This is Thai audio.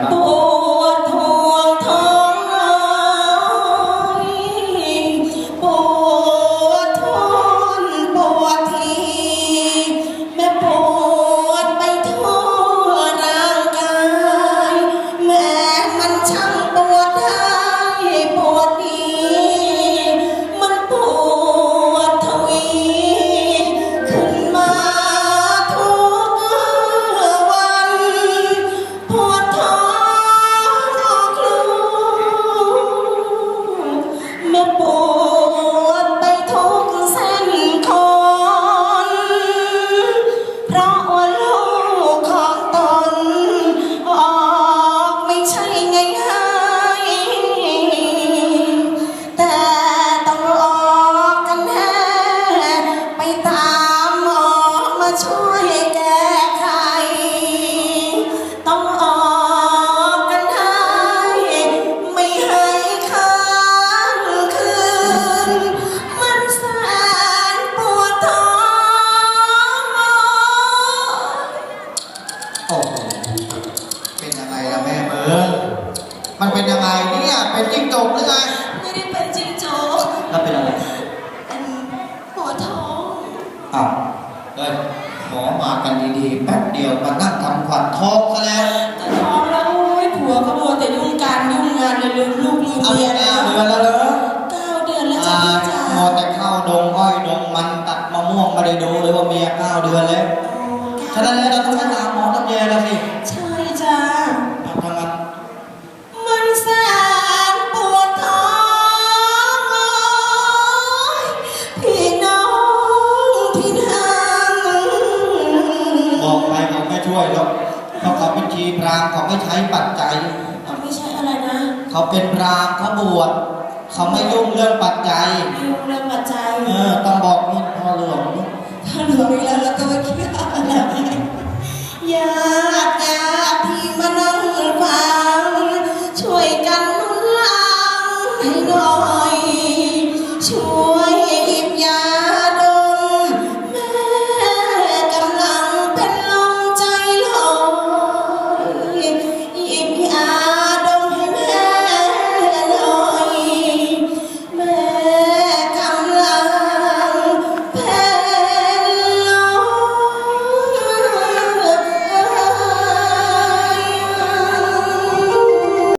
time. ช่วยแก้ไข ต้องออกกันได้ไม่ให้ค้างคืน มันแสนปวดท้องโอ้เป็นยังไงล่ะแม่เมือมันเป็นยังไงเนี่ยเป็นจิ้งจกหรือไงไม่ได้เป็นจริงโจ๊กแล้วเป็นอะไรเป็นปวดท้องอะเฮ้ย หมอมากันดีๆแป๊บเดียวมานั่งทำขวัญทองซะแล้วแต่ท้องแล้วโอ้ยผัวก็มัวแต่ยุ่งการยุ่งงานเลยลืมลูกลืมเอาเมีเดืยอนแล้แล้ววเดือนแล้วเหรอเก้าเดือนแล้วจ้ะอ่าพี่จ๋าหมอแต่เข้าดงอ้อยดงมันตัดมะม่วงไม่ได้ดูเลยว่าเมียเก้าเดือนแล้วฉะนั้นแล้วเราต้องไปตามหมอต้องแย่แล้วสิใช่จ้า เขาไม่ช่วยหรอกเพราะเขาเป็นชีพรามเขาไม่ใช้ปัจจัย เอาไม่ใช่อะไรนะเขาเป็นพรามเขาบวชเขาไม่ยุ่งเรื่องปัจจัยยุ่งเรื่องปัจจัย เออต้องบอกนี่